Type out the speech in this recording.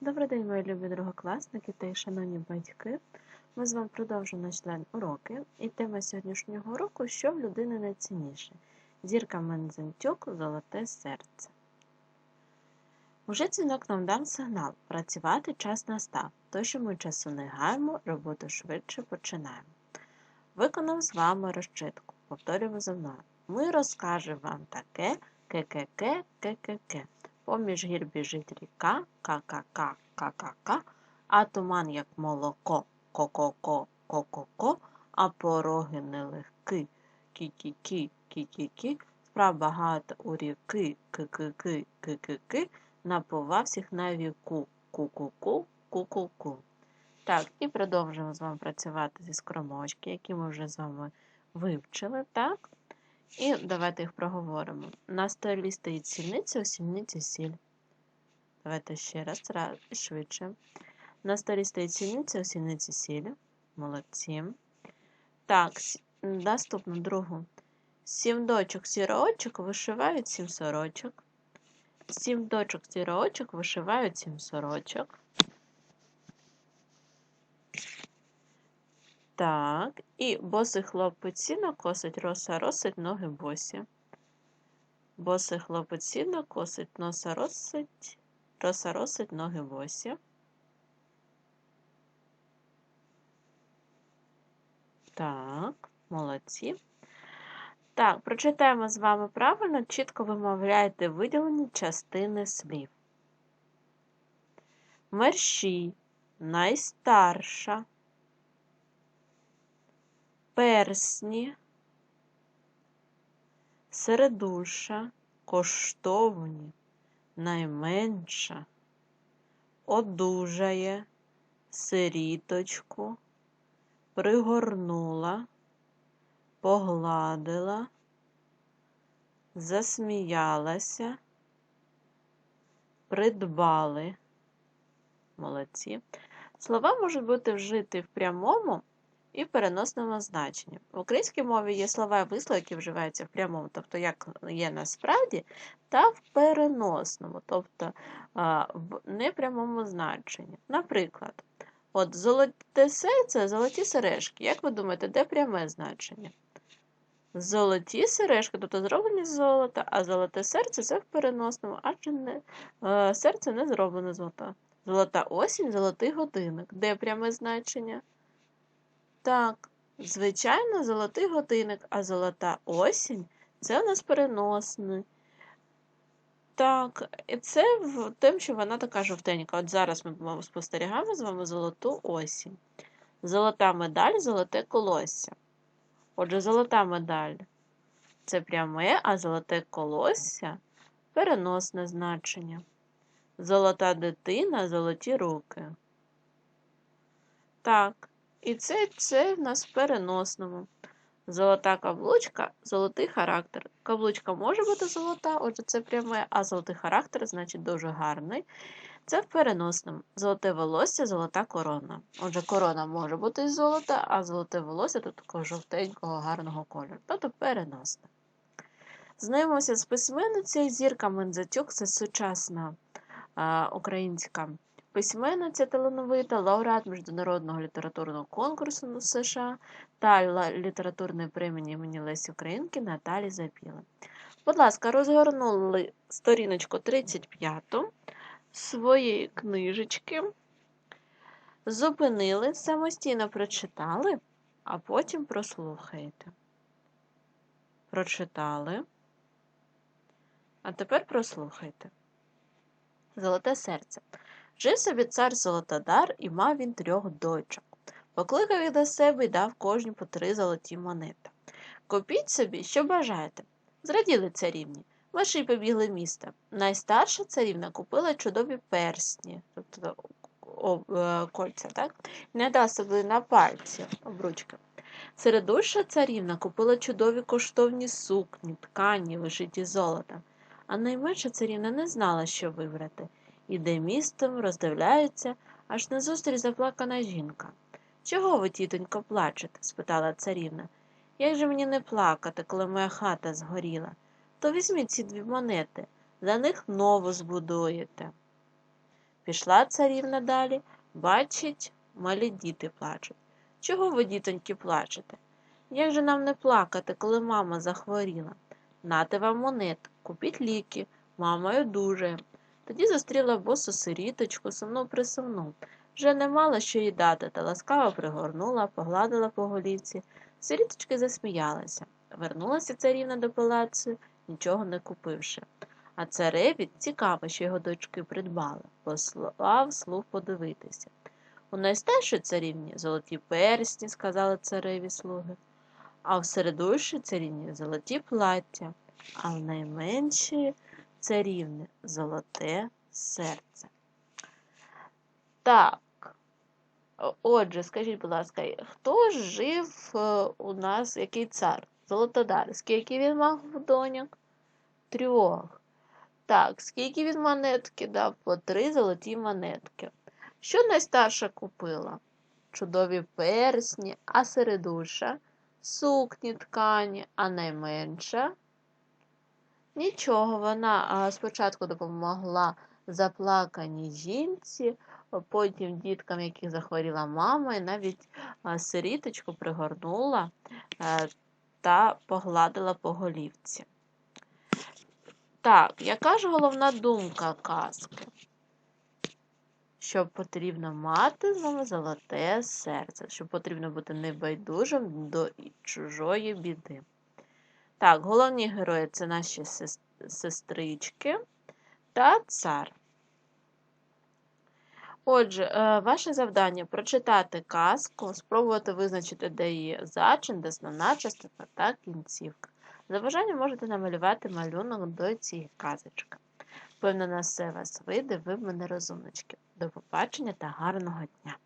Добрий день, мої любі другокласники та й шановні батьки. Ми з вами продовжуємо наш член уроки. І тема сьогоднішнього уроку що в людини найцінніше? Зірка Мензентюк Золоте серце. Уже дзвінок нам дав сигнал. Працювати час настав. То, що ми часу не гаємо, роботу швидше починаємо. Виконав з вами розчитку. Повторюємо за мною. Ми розкажемо вам таке ке-ке-ке, ке-ке-ке. Поміж гір біжить ріка, ка-ка-ка, ка-ка-ка, а туман, як молоко, ко-ко-ко, ко-ко-ко, а пороги нелегкі, кі-кі-кі, кі-кі-кі, справ багато у ріки, ки-ки-ки, ки-ки-ки, напова всіх на віку, ку-ку-ку, ку-ку-ку. Так, і продовжуємо з вами працювати зі скоромовочки, які ми вже з вами вивчили, так? І давайте їх проговоримо. На столі стоїть сільниця, у сільниці сіль. Давайте ще раз, раз швидше. На столі стоїть сільниця, у сільниці сіль. Молодці. Так, наступну другу. Сім дочок сірочок вишивають сім сорочок. Сім дочок сірочок вишивають сім сорочок. Так, і босий хлопець сіно косить роса росить ноги босі. Босий хлопець сіно косить носа росить, роса росить ноги босі. Так, молодці. Так, прочитаємо з вами правильно, чітко вимовляйте виділені частини слів. Мерщій найстарша персні, середуша, коштовні, найменша, одужає, сиріточку, пригорнула, погладила, засміялася, придбали. Молодці. Слова можуть бути вжиті в прямому і в переносному значенні. В українській мові є слова і вислови, які вживаються в прямому, тобто як є насправді, та в переносному, тобто в непрямому значенні. Наприклад, от золоте серце, золоті сережки. Як ви думаєте, де пряме значення? Золоті сережки, тобто зроблені з золота, а золоте серце це в переносному, адже не, серце не зроблене з золота. Золота осінь, золотий годинник. Де пряме значення? Так, звичайно, золотий годинник, а золота осінь це у нас переносний. Так, і це в тим, що вона така жовтенька. От зараз ми спостерігаємо з вами золоту осінь. Золота медаль, золоте колосся. Отже, золота медаль це пряме, а золоте колосся переносне значення. Золота дитина, золоті руки. Так, і це це в нас в переносному. Золота каблучка золотий характер. Каблучка може бути золота, отже, це пряме, а золотий характер, значить, дуже гарний. Це в переносному. Золоте волосся, золота корона. Отже, корона може бути із золота, а золоте волосся тут такого жовтенького, гарного кольору. Тобто переносне. Знайомимося з письменницею Зірка Мензатюк це сучасна а, українська письменниця талановита, лауреат Міжнародного літературного конкурсу на США та літературної премії імені Лесі Українки Наталі Запіла. Будь ласка, розгорнули сторіночку 35 своєї книжечки, зупинили, самостійно прочитали, а потім прослухаєте. Прочитали. А тепер прослухайте. Золоте серце. Жив собі цар Золотодар і мав він трьох дочок. Покликав їх до себе і дав кожній по три золоті монети. Купіть собі, що бажаєте. Зраділи царівні. Ваші побігли міста. Найстарша царівна купила чудові персні, тобто е, кольця, так? не дасть на пальці обручки. Середуща царівна купила чудові коштовні сукні, ткані, вишиті золотом, а найменша царівна не знала, що вибрати. Іде містом, роздивляється, аж назустріч заплакана жінка. Чого ви, тітонько, плачете? спитала царівна. Як же мені не плакати, коли моя хата згоріла? То візьміть ці дві монети, за них нову збудуєте. Пішла царівна далі, бачить, малі діти плачуть. Чого ви, дітоньки, плачете? Як же нам не плакати, коли мама захворіла? Нате вам монет, купіть ліки, мамою дуже. Тоді зустріла босу сиріточку, сумну присумну. Вже не мала що їй дати, та ласкаво пригорнула, погладила по голівці. Сиріточки засміялася. Вернулася царівна до палацу, нічого не купивши. А цареві цікаво, що його дочки придбали, послав слуг подивитися. У найстаршій царівні золоті персні, сказали цареві слуги, а в середущій царівні золоті плаття, а в найменшій царівни золоте серце. Так. Отже, скажіть, будь ласка, хто жив е, у нас, який цар? Золотодар. Скільки він мав доньок? Трьох. Так, скільки він монетки дав? По три золоті монетки. Що найстарша купила? Чудові персні, а середуша сукні ткані, а найменша нічого. Вона спочатку допомогла заплаканій жінці, потім діткам, яких захворіла мама, і навіть сиріточку пригорнула е, та погладила по голівці. Так, яка ж головна думка казки? Що потрібно мати з вами золоте серце, що потрібно бути небайдужим до чужої біди. Так, головні герої це наші сестрички та цар. Отже, е, ваше завдання прочитати казку, спробувати визначити, де її зачин, де основна частина та кінцівка. За бажанням можете намалювати малюнок до цієї казочки. Певно, на все вас вийде, ви мене розумнички. До побачення та гарного дня!